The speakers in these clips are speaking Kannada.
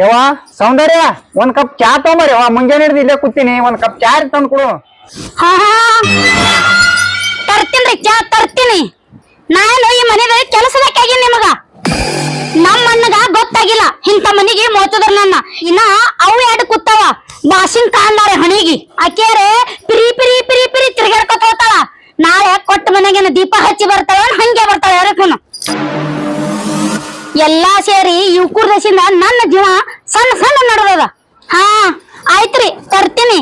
ಯವ್ವ, ಸೌಂದರ್ಯ, ಒಂದ್ ಕಪ್ ಚಾ ತಗೊಂಬರಿ. ಯವ್ವ ಮುಂಜಾನೆ ಹಿಡಿದು ಇಲ್ಲೇ ಕೂತೀನಿ. ಒಂದ್ ಕಪ್ ಚಾ ತಂದು ಕೊಡು ಹಾ ತರ್ತೀನಿ ಚಾ ತರ್ತೀನಿ. ನಾನು ಈ ಮನೆದಾಗ ಕೆಲಸದಕ್ಕಾಗಿ ನಿಮಗ. ನಮ್ಮ ಅಣ್ಣಗ ಗೊತ್ತಾಗಿಲ್ಲ. ಇಂಥ ಮನೆಗೆ ಮೋತದ್ರ ನನ್ನ. ಇನ್ನ ಅವು ಎರಡು ಕೂತಾವ. ಬಾಸಿನ್ ಕಾಂದಾರೆ ಹಣಿಗಿ. ಆಕೆರೆ ಪಿರಿ ಪಿರಿ ಪಿರಿ ಪಿರಿ ತಿರ್ಗಾಡ್ಕೊತ ಹೋಗ್ತಾಳ. ನಾಳೆ ಕೊಟ್ಟ ಮನೆಗೆ ದೀಪ ಹಚ್ಚಿ ಬರ್ತಾಳ ಹಂಗೆ ಯಾರಕ್ಕೂನು ಎಲ್ಲಾ ಸೇರಿ ಇವ್ಕೂರ್ ದೇಶದಿಂದ ನನ್ನ ಜೀವ ಸಣ್ಣ ಸಣ್ಣ ನಡೆದದ. ಹಾ, ಆಯ್ತ್ರಿ, ತರ್ತೀನಿ.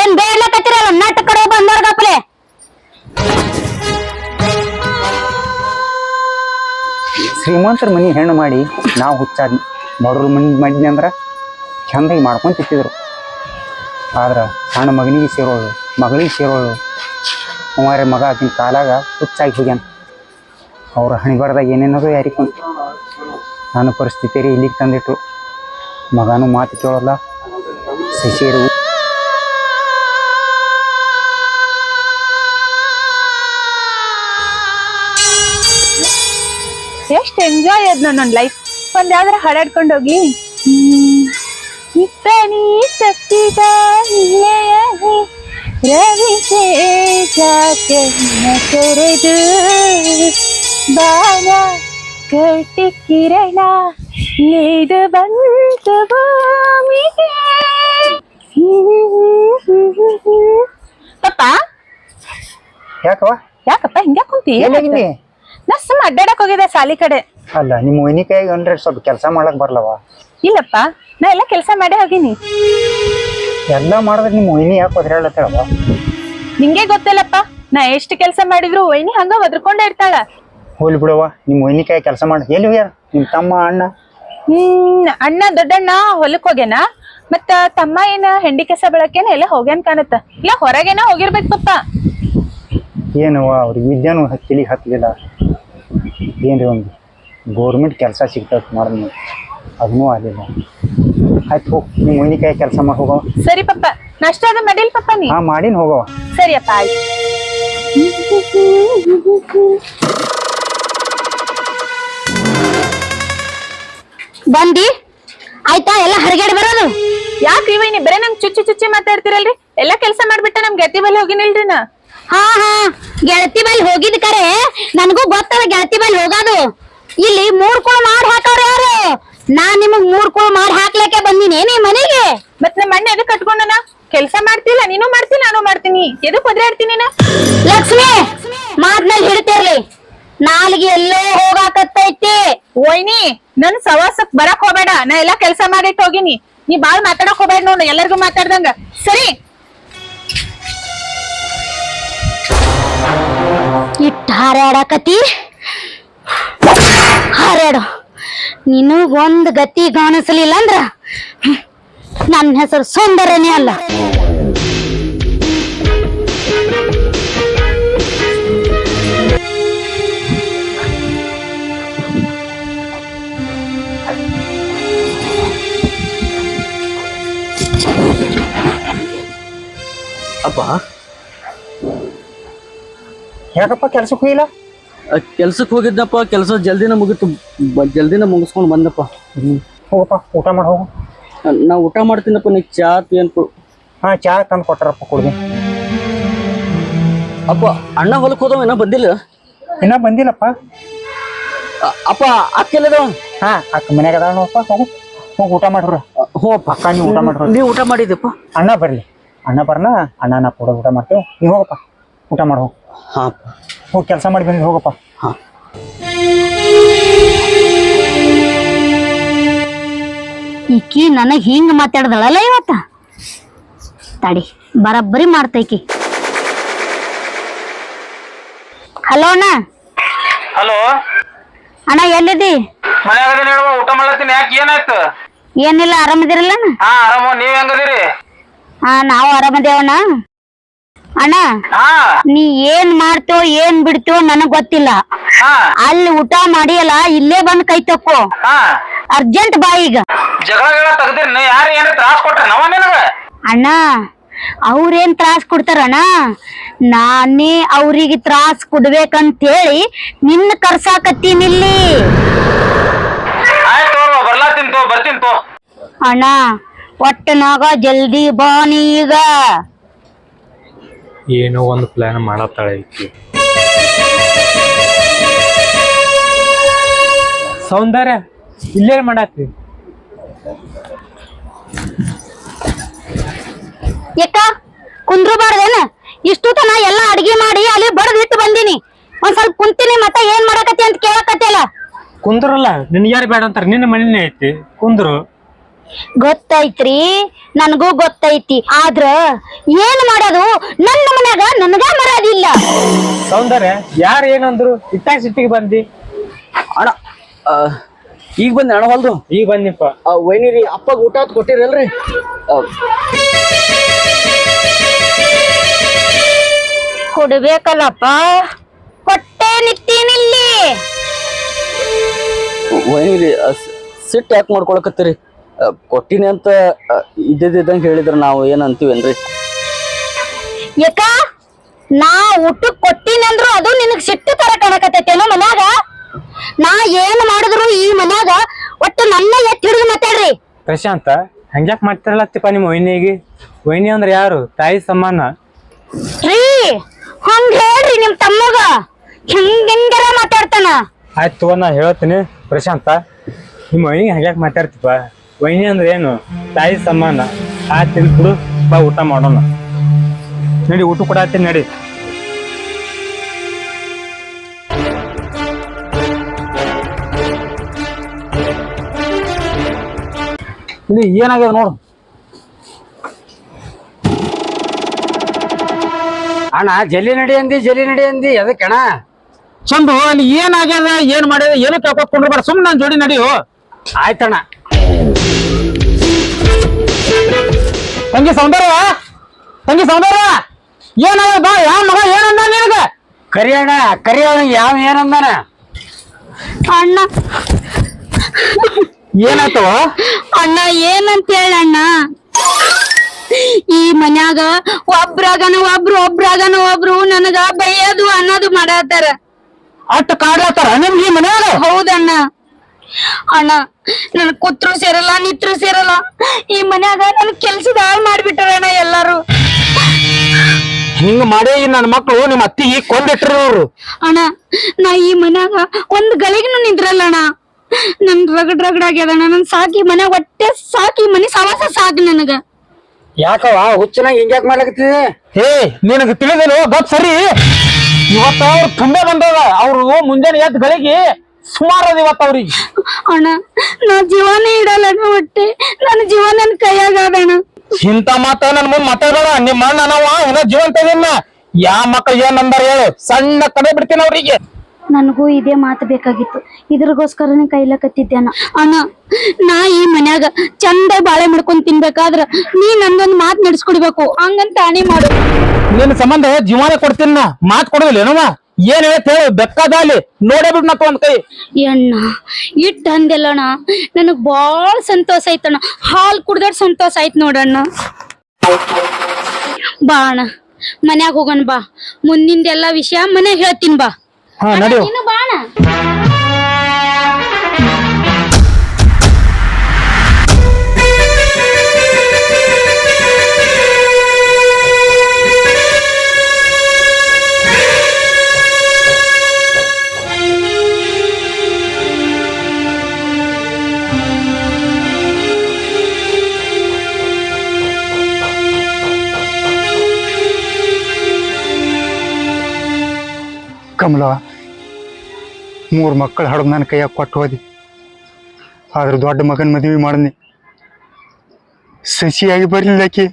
ಏನ್ ಬೇಡ್ಲಕತ್ತಿರಲ್ಲ, ನಟ್ ಕಡೆ ಬಂದವ್ರಗಪ್ಲೆ ಶ್ರೀಮಂತರ ಮನಿ ಹೆಣ್ಣು ಮಾಡಿ ನಾವು ಹುಚ್ಚಾದ್ನಿ ಬಡವ್ರ ಮನಿ ಮಾಡಿದ್ನಿ ಅಂದ್ರ ಚಂದಾಗಿ ಮಾಡ್ಕೊಂತ ತಿತ್ತಿದ್ರು ಆದ್ರ ಸಣ್ಣ ಮಗನಿಗೆ ಸೇರೋಳು, ಮಗಳಿಗೆ ಸೇರೋಳು ಕುಮಾರ ಮಗ ಆಕಿನ ಕಾಲಾಗ ಹುಚ್ಚಾಗಿ ಹೋಗ್ಯಾನ. ಅವ್ರ ಹಣಿಬಾರ್ದಾಗ ಏನೇನದು ಯಾರಿಗೂ ನನ್ನ ಪರಿಸ್ಥಿತಿ ರೀ ಇಲ್ಲಿಗೆ ತಂದಿಟ್ರು. ಮಗನೂ ಮಾತು ಕೇಳೋಲ್ಲ. ಸಸಿರು. ಎಷ್ಟು ಎಂಜಾಯ್ ಅದ್ ನನ್ನ ಲೈಫ್ ಒಂದ್ ಯಾವ್ದಾರ ಹಾಡಾಡ್ಕೊಂಡು ಹೋಗಿ ಇತ್ತ ನೀ ತಪ್ಪಿದ ಹಿನ್ನೆಲೆಯಲ್ಲಿ ರವಿ ತೊರೆದು ಬಾಣ ಕಟ್ಟಿ ಕಿರಣ ನೀದು ಬಂತು ಭೂಮಿಗೆ. ಪಪ್ಪ ಯಾಕವ ಯಾಕಪ್ಪ ಹಿಂಗ ಕುಂತಿ? ನಾ? ಸುಮ್ಮ ಅಡ್ಡಾಡಕ್ ಹೋಗಿದ್ದೆ ಸಾಲಿ ಕಡೆ. ಅಲ್ಲ ನಿಮ್ಮ ಮೊಯ್ನಿ ಕೈಗೆ ಅಂದ್ರೆ ಸ್ವಲ್ಪ ಕೆಲಸ ಮಾಡಕ್ ಬರ್ಲವ ಇಲ್ಲಪ್ಪ ನಾ ಎಲ್ಲ ಕೆಲಸ ಮಾಡೇ ಹೋಗಿನಿ. ಎಲ್ಲ ಮಾಡಿದ್ರೆ ನಿಮ್ಮ ಮೊಯ್ನಿ ಯಾಕೆ ಒದ್ರಾಡ್ಲತ್ತೇಳವ ನಿಂಗೆ ಗೊತ್ತಿಲ್ಲಪ್ಪ ನಾ ಎಷ್ಟು ಕೆಲಸ ಮಾಡಿದ್ರು ವೈನಿ ಹಂಗ ಒದ್ರಕೊಂಡೇ ಇರ್ತಾಳ. ಹೋಲಿ ಬಿಡವ ನಿಮ್ಮ ಹೊಯ್ನಿಕಾಯಿ ಕೆಲಸ ಮಾಡಿ. ಎಲ್ಲಿ ಹೋಗ್ಯಾರ? ನಿಮ್ಮ ತಮ್ಮ ಅಣ್ಣ? ಹ್ಮ್ ಅಣ್ಣ ದೊಡ್ಡಣ್ಣ ಹೊಲಕ್ ಹೋಗ್ಯಾನ? ಮತ್ತ ತಮ್ಮ ಏನ ಹೆಂಡಿ ಕೆಸ ಬೆಳಕೇನ ಎಲ್ಲ ಹೋಗ್ಯಾನ ಕಾಣತ್ತ. ಇಲ್ಲ ಹೊರಗೇನ ಹೋಗಿರ್ಬೇಕು ಪಪ್ಪ. ಏನವ ಅವ್ರಿಗೆ ವಿದ್ಯಾನು ತಲೆಗೆ ಹತ್ತಲಿಲ್ಲ ಏನ್ರಿ ಒಂದು ಗೌರ್ಮೆಂಟ್ ಕೆಲಸ ಸಿಗ್ತದೆ ಮಾಡಿದ್ನು ಅದನ್ನೂ ಆಗಲಿಲ್ಲ. ಆಯ್ತು ಹೋಗಿ ನಿಮ್ಮ ಹೊಯ್ನಿಕಾಯಿ ಕೆಲಸ ಮಾಡಿ ಹೋಗವ ಸರಿ ಪಪ್ಪ ನಷ್ಟ ಅದ ಮಾಡಿಲ್ ಪಪ್ಪ ನೀ? ಹಾ ಮಾಡಿನ ಹೋಗವ ಸರಿಯಪ್ಪ ಆಯ್ತು. ಬಂದಿ? ಆಯ್ತಾ ಎಲ್ಲ ಹರಿಗಾಡಿ ಬರೋದು? ಯಾಕ್ರಿ ವೈನಿ ಬರೇ ನಂಗ್ ಚುಚ್ಚಿ ಚುಚ್ಚಿ ಮಾತಾಡ್ತಿರಲ್ರಿ? ಎಲ್ಲ ಕೆಲಸ ಮಾಡ್ಬಿಟ್ಟ ನಮ್ ಗೆಳತಿ ಬಲ್ಲಿ ಹೋಗಿನಿಲ್ರಿ ನಾ? ಹಾ ಹಾ. ಗೆಳತಿ ಬಲ್ಲಿ ಹೋಗಿದ್ ಕರೆ ನನಗೂ ಗೊತ್ತದ ಗೆಳತಿ ಬಲ್ಲಿ ಹೋಗೋದು. ಇಲ್ಲಿ ಮೂರ್ ಕುಳ ಮಾಡಿ ಹಾಕವ್ರ ಯಾರು? ನಾ ನಿಮಗ್ ಮೂರ್ ಕುಳ ಮಾಡಿ ಹಾಕ್ಲಕ್ಕೆ ಬಂದಿನಿ ನೀ ಮನೆಗೆ? ಮತ್ ನಮ್ಮ ಅಣ್ಣ ಎದಕ್ ಕಟ್ಕೊಂಡನ ಕೆಲಸ ಮಾಡ್ತಿಲ್ಲ ನೀನು ಮಾಡ್ತೀನಿ ನಾನು ಮಾಡ್ತೀನಿ. ಎದಕ್ ಒದ್ರಾಡ್ತೀನಿ ನಾ? ಲಕ್ಷ್ಮಿ ಮಾತ್ನಲ್ಲಿ ಹಿಡ್ತಿರ್ಲಿ. ನಾಲ್ಗೆ ಎಲ್ಲೋ ಹೋಗಾಕತ್ತೈತಿ. ವೈನಿ, ನನ್ ಸವಾಸಕ್ ಬರಕ್ ಹೋಗ್ಬೇಡ. ನಾ ಎಲ್ಲಾ ಕೆಲ್ಸ ಮಾಡಿಟ್ ಹೋಗಿನಿ. ನೀ ಬಾಳ್ ಮಾತಾಡಕ್ ಹೋಗ್ಬೇಡ ನೋಡು, ಎಲ್ಲರಿಗೂ ಮಾತಾಡ್ದಂಗ. ಸರಿ? ಇಟ್ಟು ಹಾರಾಡಕತಿ ಹಾರಾಡು. ನಿನಗೊಂದ್ ಗತಿ ಗಮನಿಸಲಿಲ್ಲ ಅಂದ್ರ? ನನ್ನ ಹೆಸರು ಸೌಂದರ್ಯನೇ ಅಲ್ಲ. ಅಪ್ಪ ಯಾಕಪ್ಪ ಕೆಲ್ಸಕ್ಕೆ ಹೋಗಿಲ್ಲ ಕೆಲ್ಸಕ್ಕೆ ಹೋಗಿದ್ದಪ್ಪ ಕೆಲಸ ಜಲ್ದಿನ ಮುಗಿತು ಬ- ಜಲ್ದಿನ ಮುಗಿಸ್ಕೊಂಡು ಬಂದಪ್ಪ. ಹೋಗಪ್ಪ ಊಟ ಮಾಡಿ ಹೋಗು. ನಾ ಊಟ ಮಾಡ್ತೀನಪ್ಪ ನೀ ಚಾ ಏನ್ ಹಾಂ ಚಾ ತಂದು ಕೊಟ್ಟಾರಪ್ಪ ಕುಡ್ದು. ಅಪ್ಪ ಅಣ್ಣ ಹೊಲಕ್ಕೆ ಹೋದವ ಏನೋ ಬಂದಿಲ್ಲ? ಇನ್ನೂ ಬಂದಿಲ್ಲಪ್ಪ. ಅ- ಅಪ್ಪ ಅಕ್ಕೆಲ್ಲದವ ಹಾಂ ಅಕ್ಕ ಮನ್ಯಾಗ ಅದಾಳ ನೋಡಪ್ಪ ಹೋಗು. ಹೋಗಿ ಊಟ ಮಾಡ್ರ. ಹ್ಞೂ ಅಪ್ಪ ಅಕ್ಕ ನೀವು ಊಟ ಮಾಡ್ರ. ನೀವು ಊಟ ಮಾಡಿದಪ್ಪ ಅಣ್ಣ ಬರ್ಲಿ. ಅಣ್ಣ ಬರ್ನ ಅಣ್ಣ ನಾ ಕೂಡ ಊಟ ಮಾಡ್ತೇವೆ. ನೀವು ಹೋಗಪ್ಪ ಊಟ ಮಾಡು. ಹಾಂ. ಹೋಗಿ ಕೆಲಸ ಮಾಡಿ ಬಂದು ಹೋಗಪ್ಪ. ಹಾ. ಈಕಿ ನನಗೆ ಹಿಂಗ ಮಾತಾಡ್ದಳಲ್ಲ ಇವತ್ತ? ತಡಿ ಬರಬ್ಬರಿ ಮಾಡ್ತೈಕಿ. ಹಲೋ ಅಣ್ಣ. ಹಲೋ. ಅಣ್ಣ ಎಲ್ಲಿದ್ದಿ ಮನ್ಯಾಗ ಊಟ ಮಾಡ್ಲತ್ತೀನಿ. ಯಾಕೆ ಏನಾಯ್ತು? ಏನಿಲ್ಲ ಆರಾಮದಿರಲ್ಲ ಅಣ್ಣ? ಹಾ ಆರಾಮ ನೀವ್ ಹೆಂಗದಿರಿ? ಹಾ ನಾವು ಆರಾಮದೇವಣ್ಣ ಅಣ್ಣ ನೀ ಏನ್ ಮಾಡ್ತೋ ಏನ್ ಬಿಡ್ತೋ ನನಗ್ ಗೊತ್ತಿಲ್ಲ. ಅಲ್ಲಿ ಊಟ ಮಾಡಿಯಲ್ಲ ಇಲ್ಲೇ ಬಂದ್ ಕೈ ತಕ್ಕೋ ಅರ್ಜೆಂಟ್ ಬಾ ಈಗ. ಜಗಳ ಗಿಗಳ ತೆಗ್ದಿರಿ ಯಾರು ಏನಾರ ತ್ರಾಸ್ ಕೊಟ್ರ ನವ ನಿನಗ? ಅಣ್ಣ ಅವ್ರೇನ್ ತ್ರಾಸ್ ಕೊಡ್ತಾರಣ್ಣ? ನಾನೇ ಅವ್ರಿಗೆ ತ್ರಾಸ್ ಕೊಡ್ಬೇಕಂತ ಹೇಳಿ ನಿನ್ನ ಕರ್ಸಾಕತ್ತೀನಿಲ್ಲಿ ಆಯ್ತು ತೋ ಬರ್ಲಾತೀನಿ ತೋ ಬರ್ತೀನಿ ತೋ ಅಣ್ಣ ಒಟ್ಟನಾಗ ಜಲ್ದಿ ಬಾ ನೀ ಈಗ ಏನೋ ಒಂದು ಪ್ಲಾನ್ ಮಾಡತ್ತಾಳೆ ಈಕಿ. ಸೌಂದರ್ಯ ಇಲ್ಲೇ ಮಾಡತ್ತಿ ಯಾಕ ಕುಂದ್ರಬಾರ್ದೇನ ಇಷ್ಟು ತನ ಎಲ್ಲ ಅಡಿಗೆ ಮಾಡಿ ಅಲ್ಲಿ ಬಡದ್ ಇಟ್ಟು ಬಂದೀನಿ. ಒಂದ್ ಸ್ವಲ್ಪ ಕುಂತೀನಿ ಮತ್ತೆ ಏನ್ ಮಾಡಕತ್ತಿ ಅಂತ ಕೇಳಕತ್ತಿಲ್ಲ. ಕುಂದ್ರಲ್ಲ ನಿನ್ ಯಾರು ಬೇಡ ಅಂತಾರ? ನಿನ್ನ ಮನೇನೆ ಐತಿ ಕುಂದ್ರು. ಗೊತ್ತೈತ್ರಿ? ನನಗೂ ಗೊತ್ತೈತಿ. ಆದ್ರ ಏನ್ ಮಾಡೋದು? ನನ್ನ ಮನ್ಯಾಗ ನನಗ ಮರದಿಲ್ಲ ಸೌಂದರ್ಯ ಯಾರು ಏನಂದ್ರು ಇಟ್ಟಾಗ ಸಿಟ್ಟಿಗೆ ಬಂದಿ. ಅಣ್ಣ ಆ, ಈಗ ಬಂದೆ ಅಣ್ಣ ಹೊಲ್ದು. ಈಗ ಬಂದಿಪ್ಪ. ಆ, ವೈನಿರಿ ಅಪ್ಪಗ ಊಟ ಹೊತ್ತು ಕೊಟ್ಟಿರಲ್ರಿ? ಆ, ಕೊಡ್ಬೇಕಲ್ಲಪ್ಪ. ಕೊಟ್ಟೆ ನಿತ್ತೀನಿಲ್ಲಿ ವೈನಿರಿ ಆ, ಸಿ- ಸಿಟ್ಟು ಯಾಕೆ ಮಾಡ್ಕೊಳಕತ್ತೀರಿ? ಕೊಟ್ಟಿನಿ ಅಂತ ಆ, ಇದ್ದಿದ್ದಂಗೆ ಹೇಳಿದ್ರ ನಾವು ಏನಂತೀವೇನ್ರಿ ನಾ ಯಾಕ ನಾ ಊಟಕ್ ಕೊಟ್ಟಿನಂದ್ರು ಅದು ನಿನಗ್ ಸಿಟ್ಟು ತರ ಕಾಣಕತ್ತೈತೇನೋ ಮನ್ಯಾಗ? ನಾ ಏನ್ ಮಾಡಿದ್ರು ಈ ಮನ್ಯಾಗ ಒಟ್ಟು ನನ್ನ ಎತ್ತಿ ಹಿಡಿದು ಮಾತಾಡ್ರಿ. ಪ್ರಶಾಂತ ಹಂಗ್ಯಾಕ್ ಮಾಡ್ತಿರಲತ್ತಿಪ್ಪ ನಿಮ್ಮ ವೈನಿಗೆ? ವೈನಿ ಅಂದ್ರೆ ಯಾರು? ತಾಯಿ ಸಮಾನ? ರೀ ಹಂಗ ಹೇಳ್ರಿ ನಿಮ್ ತಮ್ಮಗ. ಹಿಂಗಿಂಗರ ಮಾತಾಡ್ತಾನ. ಆಯ್ತು ತಗೋ ನಾ ಹೇಳ್ತೀನಿ ಪ್ರಶಾಂತ ನಿಮ್ಮ ವೈನಿಗೆ ಹಂಗ್ಯಾಕ್ ಮಾತಾಡ್ತಿಪ್ಪ? ವೈನಿ ಅಂದ್ರೆ ಏನು? ತಾಯಿ ಸಮಾನ. ಆ ತಿನ್ಬಿಡು ಬಾ ಊಟ ಮಾಡೋಣ. ನಡಿ ಊಟ ಕೂಡ ಕೊಡತ್ತೀನಿ ನಡಿ. ಇಲ್ಲಿ ಏನಾಗ್ಯದ ನೋಡು. ಅಣ್ಣ ಜಲ್ಲಿ ನಡಿ ಅಂದಿ ಜಲ್ಲಿ ನಡಿ ಅಂದಿ ಅದಕ್ಕೆ ಅಣ್ಣ ಚಂದು ಅಲ್ಲಿ ಏನಾಗ್ಯದ ಏನ್ ಮಾಡ್ಯದ ಏನು ಕೇಳ್ಕೊಂಡ್ರು ಬೇಡ ಸುಮ್ಮನೆ ನನ್ನ ಜೋಡಿ ನಡಿಯೋ. ಆಯ್ತಣ್ಣ. ತಂಗಿ ಸೌಂದರ್ಯ? ತಂಗಿ ಸೌಂದರ್ಯ? ಏನಾಗ ಬಾ ಯಾವ ಮಗ ಏನಂದ ನಿನಗ? ಕರಿಯಣ್ಣ ಕರಿಯಣ್ಣ ಯಾವ ಏನಂದಾನ? ಅಣ್ಣ. ಏನಾಯ್ತು? ಅಣ್ಣ ಏನಂತ ಹೇಳಣ್ಣ ಈ ಮನ್ಯಾಗ ಒಬ್ರಾಗನ ಒಬ್ರು ಒಬ್ರಾಗನ ಒಬ್ರು ನನಗ ಬೈಯೋದು ಅನ್ನೋದು ಮಾಡತ್ತಾರ. ಅಟ್ಟು ಕಾಡ್ಲತ್ತಾರ ನಿಮ್ಗೆ ಈ ಮನ್ಯಾಗ? ಹೌದಣ್ಣ. ಅಣ್ಣ ನನ್ ಕೂತ್ರು ಸೇರಲ್ಲ ನಿತ್ರು ಸೇರಲ್ಲ. ಈ ಮನ್ಯಾಗ ನನ್ ಕೆಲ್ಸದ ಹಾಳು ಮಾಡ್ಬಿಟ್ಟಾರಣ್ಣ ಎಲ್ಲಾರು. ಹಿಂಗ್ ಮಾಡಿ ನನ್ನ ಮಕ್ಕಳು ನಿಮ್ಮ ಅತ್ತಿಗೆ ಕೊಂದಿಟ್ರಿ ಅವ್ರು ಅಣ್ಣ ನಾ ಈ ಮನ್ಯಾಗ ಒಂದ್ ಗಳಿಗೂ ನಿಂದ್ರಲ್ಲ ಅಣ್ಣ. ನನ್ ರಗಡ್ ರಗಡ್ ಆಗ್ಯದ ನನ್ ಸಾಕಿ ಮನೆ ಒಟ್ಟೆ ಸಾಕಿ ಮನೆ ಸವಾಸ ಸಾಕು ನನಗ. ಯಾಕವ ಹುಚ್ಚನಾಗ ಹಿಂಗ್ಯಾಕ್ ಮಾಡ್ಲಕತ್ತಿದೆ ಹೇ ನಿನಗೆ ತಿಳಿದಿಲ್ಲ ಗಪ್ ಸರಿ. ಇವತ್ತ ಅವ್ರ ತುಂಬಾ ಬಂದದ ಅವ್ರು ಮುಂಜಾನೆ ಎದ್ ಗಳಿಗೆ ಸುಮಾರು ಅದ ಇವತ್ತ ಅವ್ರಿಗೆ. ಅಣ್ಣ ನಾ ಜೀವನ ಇಡಲ್ಲ ಹೊಟ್ಟೆ. ನನ್ನ ಜೀವ ನನ್ನ ಕೈಯಾಗ ಅದಣ್ಣ ಇಂತ ಮಾತ ನನ್ ಮುಂದ್ ಮಾತಾಡೋಣ ನಿಮ್ಮ ಅಣ್ಣ ನಾವ ಜೀವನ ಜೀವಂತ ಯಾ ಮಕ್ಳು ಏನ್ ನಂಬರ್ ಹೇಳು. ಸಣ್ಣ ಕಡೆ ಬಿಡ್ತೀನಿ ಅವ್ರಿಗೆ. ನನಗೂ ಇದೇ ಮಾತು ಬೇಕಾಗಿತ್ತು. ಇದ್ರಗೋಸ್ಕರನೇ ಕೈಲಕತ್ತಿದ್ದೆ ಅಣ್ಣ. ಅಣ್ಣ ನಾ ಈ ಮನ್ಯಾಗ ಚಂದ ಬಾಳೆ ಮಾಡ್ಕೊಂಡ್ ತಿನ್ಬೇಕಾದ್ರ ನೀ ನಂದೊಂದ್ ಮಾತ್ ನಡ್ಸ್ಕೊಡ್ಬೇಕು. ಹಂಗಂತ ಅಣಿ ಮಾಡು. ನಿನ್ನ ಸಂಬಂಧ ಜೀವನ ಕೊಡ್ತೀನಿ ನಾ. ಮಾತ್ ಕೊಡೋದಿಲ್ಲ ಏನವ ಏನ್ ಹೇಳತ್ ಹೇಳು ಬೆಕ್ಕದ ಅಲ್ಲಿ ನೋಡೇ ಬಿಡ್ ನಕ್ಕ ಒಂದ್ ಕೈ. ಅಣ್ಣ ಇಟ್ ಅಂದೆಲ್ಲಣ್ಣ ನನಗ್ ಬಾಳ ಸಂತೋಷ ಆಯ್ತಣ್ಣ ಹಾಲ್ ಕುಡ್ದಾಡ್ ಸಂತೋಷ ಆಯ್ತು ನೋಡಣ್ಣ. ಬಾ ಅಣ್ಣ ಮನ್ಯಾಗ ಹೋಗೋಣ ಬಾ ಮುಂದಿಂದೆಲ್ಲ ವಿಷಯ ಮನ್ಯಾಗ ಹೇಳ್ತೀನಿ ಬಾ. ಹಾ ನಡಿಯೋ. ನೀನು ಬಾ ಅಣ್ಣ. ಕಮಲ, ಮೂರು ಮಕ್ಕಳು ಹಡ್ದು ನನ್ನ ಕೈಯಾಗ ಕೊಟ್ಟು ಹೋದಿ. ಆದ್ರೆ ದೊಡ್ಡ ಮಗನ ಮದುವೆ ಮಾಡಿದ್ನಿ ಸಸಿಯಾಗಿ ಬರಲಿಲ್ಲ ಆಕಿ.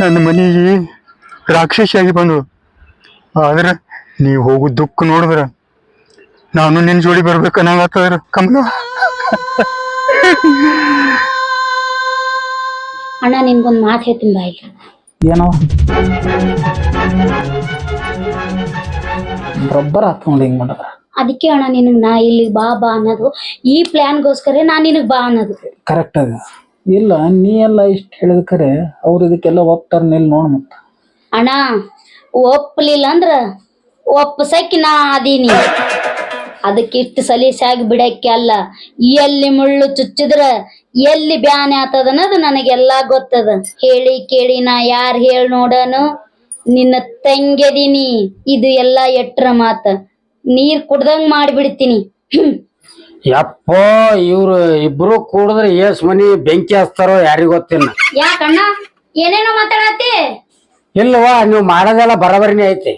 ನನ್ನ ಮನೆಗೆ ರಾಕ್ಷಸಿಯಾಗಿ ಬಂದಳು. ಆದ್ರೆ ನೀವು ಹೋಗೋ ದುಃಖ ನೋಡಿದ್ರ ನಾನು ನಿನ್ನ ಜೋಡಿ ಬರ್ಬೇಕನ್ನಾಗತ್ತದ್ರ ಕಮಲ. ಅಣ್ಣ ನಿನ್ಗೊಂದ್ ಮಾತು ಹೇಳ್ತೀನಿ ಬಾ ಏನೋ? ಹಾಕೊಂಡು ಆತ್ ನೋಡಿ ಹಿಂಗ್ ಮಾಡದ. ಅದಕ್ಕೆ ಅಣ್ಣ ನಿನಗ್ ನಾ ಇಲ್ಲಿ ಬಾ ಬಾ ಅನ್ನೋದು. ಈ ಪ್ಲಾನ್ಗೋಸ್ಕರ ನಾ ನಿನಗ್ ಬಾ ಅನ್ನೋದು. ಕರೆಕ್ಟ್ ಅದ ಇಲ್ಲ ನೀ ಎಲ್ಲ ಇಷ್ಟ ಹೇಳಿದ ಕರೆ ಅವ್ರು ಇದಕ್ಕೆಲ್ಲ ಒಪ್ತಾರ ನಿಲ್ ನೋಡ್ ಮತ್ತ. ಅಣ್ಣ ಒಪ್ಪಲಿಲ್ಲ ಅಂದ್ರ ಒಪ್ಪಸಕ್ಕೆ ನಾ ಅದೀನಿ. ಅದಕ್ಕೆ ಇಷ್ಟು ಸಲೀಸಾಗಿ ಬಿಡಕ್ಕೆ ಅಲ್ಲ. ಎಲ್ಲಿ ಮುಳ್ಳು ಚುಚ್ಚಿದ್ರ ಎಲ್ಲಿ ಬ್ಯಾನ್ ಆತದ ಅನ್ನೋದು ನನಗೆಲ್ಲಾ ಗೊತ್ತದ. ಹೇಳಿ ಕೇಳಿ ನಾ ಯಾರ್ ಹೇಳ್ ನೋಡನು? ನಿನ್ನ ತಂಗೆದಿನಿ. ಇದು ಎಲ್ಲಾ ಎಟ್ರ ಮಾತ. ನೀರ್ ಕುಡ್ದಂಗ್ ಮಾಡಿಬಿಡ್ತೀನಿ. ಯಪ್ಪ ಯಪ್ಪೋ ಇವ್ರು ಇಬ್ರು ಕೂಡಿದ್ರೆ ಏಸ್ ಮನಿ ಬೆಂಕಿ ಹಚ್ತಾರೋ ಯಾರಿಗ್ ಗೊತ್ತಿಲ್ಲ. ಯಾಕಣ್ಣ ಏನೇನೋ ಮಾತಾಡತ್ತಿ? ಇಲ್ವಾ ನೀವು ಮಾಡೋದೆಲ್ಲ ಬರಬರಿನೇ ಐತಿ.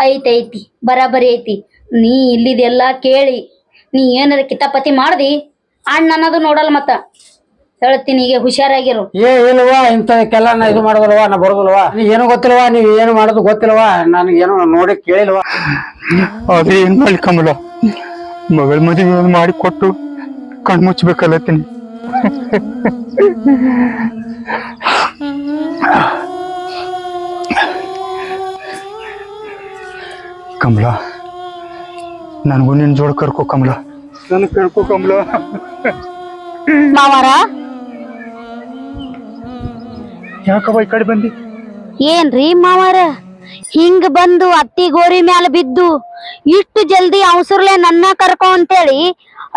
ಐತೈತಿ ಬರಾಬರಿ ಐತಿ. ನೀ ಇಲ್ಲಿದೆಲ್ಲ ಕೇಳಿ ನೀ ಏನಾರ ಕಿತಾಪತಿ ಮಾಡ್ದಿ? ಅಣ್ಣ ಅನ್ನೋದು ನೋಡಲ್ಲ ಮತ್ತ. ಹೇಳ್ತೀನಿ ಈಗ ಹುಷಾರಾಗಿರು. ಏ ಇಲ್ವಾ ಇಂಥದಕ್ಕೆಲ್ಲ ನಾ ಇದು ಮಾಡೋದಲ್ವಾ ನಾ ಬರೋದಲ್ವಾ ನೀ ಏನು ಗೊತ್ತಿಲ್ವಾ ನೀವ್ ಏನು ಮಾಡೋದು ಗೊತ್ತಿಲ್ವಾ ಏನು ನೋಡಿ ಕೇಳಿಲ್ವಾ. ಅದೇ ಏನ್ ಮಾಡಿ ಕಮಲ? ಮಗಳ ಮದುವೆ ಒಂದ್ ಮಾಡಿ ಕೊಟ್ಟು ಕಣ್ ಮುಚ್ಚಬೇಕಲ್ಲತ್ತೀನಿ ಕಮಲ ನನಗೂ ನಿನ್ ಜೋಡ್ ಕರ್ಕೋ ಕಮಲ. ನನ್ ಕೇಳ್ಕೊ ಕಮಲ ಮಾವಾರ? ಯಾಕವ್ವ ಈ ಕಡೆ ಬಂದಿ? ಏನ್ರಿ ಮಾವಾರ? ಹಿಂಗ್ ಬಂದು ಅತ್ತಿ ಗೋರಿ ಮ್ಯಾಲ ಬಿದ್ದು ಇಷ್ಟು ಜಲ್ದಿ ಅವಸರ್ಲೆ ನನ್ನ ಕರ್ಕೊ ಅಂತೇಳಿ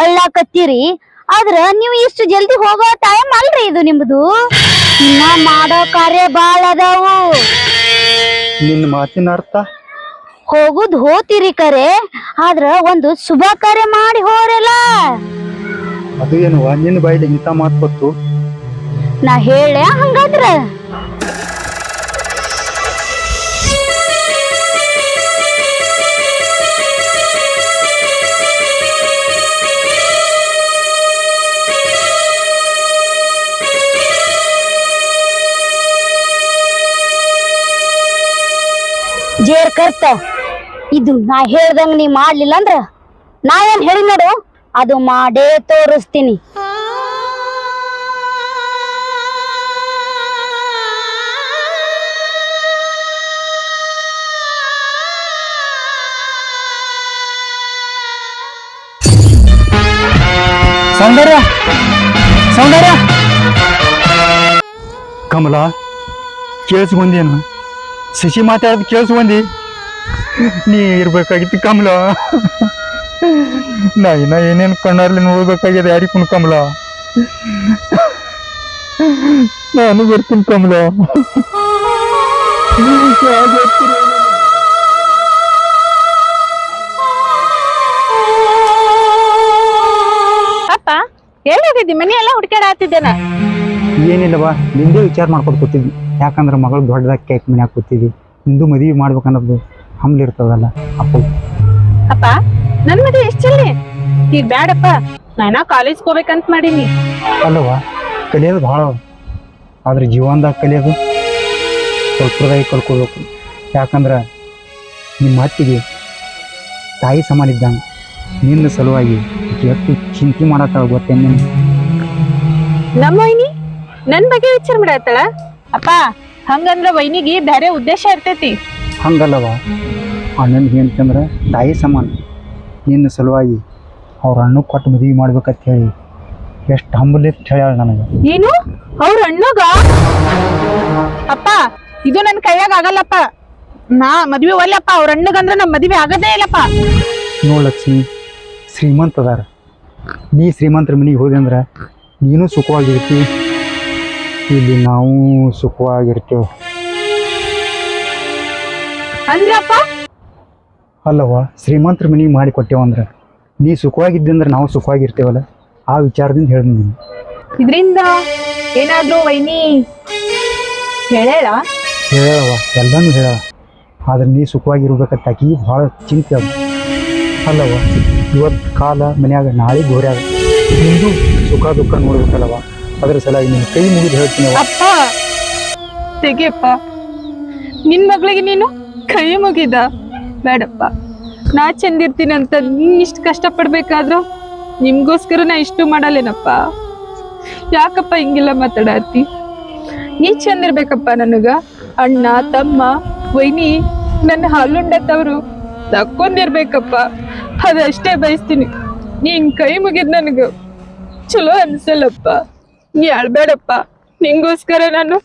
ಅಳ್ಳಾಕತ್ತೀರಿ. ಆದ್ರ ನೀವು ಇಷ್ಟು ಜಲ್ದಿ ಹೋಗೋ ಟೈಮ್ ಅಲ್ರಿ ಇದು ನಿಮ್ದು? ಇನ್ನ ಮಾಡೋ ಕಾರ್ಯ ಬಾಳ ಅದಾವು ನಿನ್ನ ಮಾತಿನ ಅರ್ಥ? ಹೋಗುದ್ ಹೋತಿರಿ ಕರೆ ಆದ್ರ ಒಂದು ಶುಭ ಕಾರ್ಯ ಮಾಡಿ ಹೋರಲ್ಲ ಅದು ಏನು ನಿನ್ನ ಬಾಯಿಲಿ ಇಂಥ ಮಾತು ನಾ ಹೇಳ ಹಂಗಾದ್ರ? ಜೇರ್ ಕರ್ತ. ಇದು ನಾ ಹೇಳ್ದಂಗ ನೀ ಮಾಡ್ಲಿಲ್ಲ ಅಂದ್ರ ನಾ ಏನ್ ಹೇಳಿ ನೋಡು? ಅದು ಮಾಡೇ ತೋರಿಸ್ತೀನಿ. ಸೌಂದರ್ಯ! ಸೌಂದರ್ಯ! ಕಮಲ ಕೇಳಿಸ್ಕೊಂಡೇನು ಶಶಿ ಮಾತಾಡೋದು ಕೇಳಿಸ್ಕೊಂಡಿ. ನೀ ಇರ್ಬೇಕಾಗಿತ್ತು ಕಮಲ. ನಾ ಇನ್ನ ಏನೇನು ಕಣ್ಣಾರ್ಲಿ ನೋಡ್ಬೇಕಾಗಿದೆ ಯಾರಿಗೂ ಕಮಲ? ನಾನು ಬರ್ತೀನಿ ಕಮಲ. ಅಪ್ಪ ಎಲ್ಲಾಗಿದ್ದಿ ಮನಿ ಎಲ್ಲ ಹುಡ್ಕಾಡತ್ತಿದ್ದೇನ ಏನಿಲ್ಲವಾ ನಿಂದೇ ವಿಚಾರ ಮಾಡ್ಕೊಂಡು ಕೂತಿದ್ವಿ. ಯಾಕಂದ್ರೆ ಮಗಳು ದೊಡ್ಡದಾಗಿ ಕೇಕ್ ಮನ್ಯಾಗ ಕೂತಿದ್ವಿ. ನಿಂದು ಮದುವೆ ಮಾಡ್ಬೇಕನ್ನೋದು ಹಮ್ಲಿ ಇರ್ತದಲ್ಲ ಅಪ್ಪ. ಅಪ್ಪ ನನ್ ಮದ್ವೆ ಎಷ್ಟ್ ಜಲ್ದಿ ಈಗ ಬ್ಯಾಡಪ್ಪ ನಾನ ಕಾಲೇಜ್ ಹೋಗ್ಬೇಕಂತ ಮಾಡೀನಿ. ಅಲ್ಲವ ಕಲಿಯೋದು ಭಾಳ. ಆದ್ರೆ ಜೀವನದಾಗ ಕಲಿಯೋದು ಸ್ವಲ್ಪದಾಗಿ ಕಲ್ಕೋಬೇಕು. ಯಾಕಂದ್ರೆ ನಿಮ್ಮ ಅತ್ತಿಗೆ ತಾಯಿ ಸಮಾನ ಇದ್ದಂಗೆ ನಿನ್ನ ಸಲುವಾಗಿ ಎಷ್ಟು ಚಿಂತೆ ಮಾಡತ್ತಾಳ ಗೊತ್ತೇನು? ನಮ್ಮ ವೈನಿ ನನ್ ಬಗ್ಗೆ ವಿಚಾರ ಮಾಡತ್ತಳ? ಅಪ್ಪ ಹಂಗಂದ್ರ ವೈನಿಗೆ ಬೇರೆ ಉದ್ದೇಶ ಇರ್ತೈತಿ. ಹಂಗಲ್ಲವ ಅಣ್ಣನ ಅಂತಂದ್ರೆ ತಾಯಿ ಸಮಾನ. ನಿನ್ನ ಸಲುವಾಗಿ ಅವ್ರ ಅಣ್ಣ ಕೊಟ್ಟು ಮದುವೆ ಮಾಡ್ಬೇಕಂತ ಹೇಳಿ ಎಷ್ಟು ಹಂಬಲಿತ್ತು ಹೇಳ್ಯಾಳ ನನಗೆ. ಏನು? ಅವ್ರ ಅಣ್ಣಗ? ಅಪ್ಪ ಇದು ನನ್ನ ಕೈಯಾಗ ಆಗಲ್ಲಪ್ಪ. ನಾ ಮದ್ವೆ ಒಲ್ಲಪ್ಪ ಅವ್ರ ಅಣ್ಣಗಂದ್ರ ನಮ್ಮ ಮದುವೆ ಆಗದೇ ಇಲ್ಲಪ್ಪ. ನೋಡು ಲಕ್ಷ್ಮಿ ಶ್ರೀಮಂತ ಅದಾರ. ನೀ ಶ್ರೀಮಂತರ ಮನೆಗೆ ಹೋದೆ ಅಂದ್ರೆ ನೀನು ಸುಖವಾಗಿರ್ತಿ. ಇಲ್ಲಿ ನಾವು ಸುಖವಾಗಿರ್ತೇವೆ. ಅಂದ್ರಪ್ಪ? ಅಲ್ಲವ ಶ್ರೀಮಂತರ ಮನೆ ಮಾಡಿ ಕೊಟ್ಟೇವಂದ್ರೆ ನೀ ಸುಖವಾಗಿದ್ದಂದ್ರೆ ನಾವು ಸುಖವಾಗಿರ್ತೇವಲ್ಲ? ಆ ವಿಚಾರದಿಂದ ಹೇಳಿ ನೀನು ಇದ್ರಿಂದ ಏನಾದರೂ ವೈನಿ ಹೇಳ ಹೇಳವ ಎಲ್ಲನೂ ಹೇಳ. ಆದ್ರೆ ನೀ ಸುಖವಾಗಿರ್ಬೇಕಂತ ಆಕಿ ಭಾಳ ಚಿಂತೆ ಅದು. ಅಲ್ಲವ ಇವತ್ತು ಕಾಲ ಮನ್ಯಾಗ ನಾಳೆ ಗೋರ್ಯಾಗ ನಿಂದು ಸುಖ ದುಃಖ ನೋಡ್ಬೇಕಲ್ಲವ ಅದ್ರ ಸಲಾಗಿ ನಿನ್ನ ಕೈ ಮುಗಿದು ಹೇಳ್ತೀನಿ. ಅಪ್ಪ! ತೆಗೆಯಪ್ಪ. ನಿನ್ ಮಗಳಿಗೆ ನೀನು ಕೈ ಮುಗಿದ. ಬೇಡಪ್ಪ. ನಾ ಚೆಂದಿರ್ತೀನಿ ಅಂತ ನೀನ್ ಇಷ್ಟು ಕಷ್ಟ ಪಡ್ಬೇಕಾದ್ರೂ ನಿಮ್ಗೋಸ್ಕರ ನಾ ಇಷ್ಟು ಮಾಡಲೇನಪ್ಪ ಯಾಕಪ್ಪ ಹಿಂಗೆಲ್ಲ ಮಾತಾಡತ್ತಿ? ನೀ ಚೆಂದಿರ್ಬೇಕಪ್ಪ ನನಗ. ಅಣ್ಣ, ತಮ್ಮ, ವೈನಿ, ನನ್ನ ಹಾಲುಂಡತ್ತವರು ತಕ್ಕೊಂಡಿರ್ಬೇಕಪ್ಪ. ಅದಷ್ಟೇ ಬಯಸ್ತೀನಿ. ನೀ ಹಿಂಗ್ ಕೈ ಮುಗಿದ್ ನನಗ. ಚಲೋ ಅನ್ಸಲ್ಲಪ್ಪ. ನೀ ಅಳ್ಬೇಡಪ್ಪ ನಿಂಗೋಸ್ಕರ ನಾನು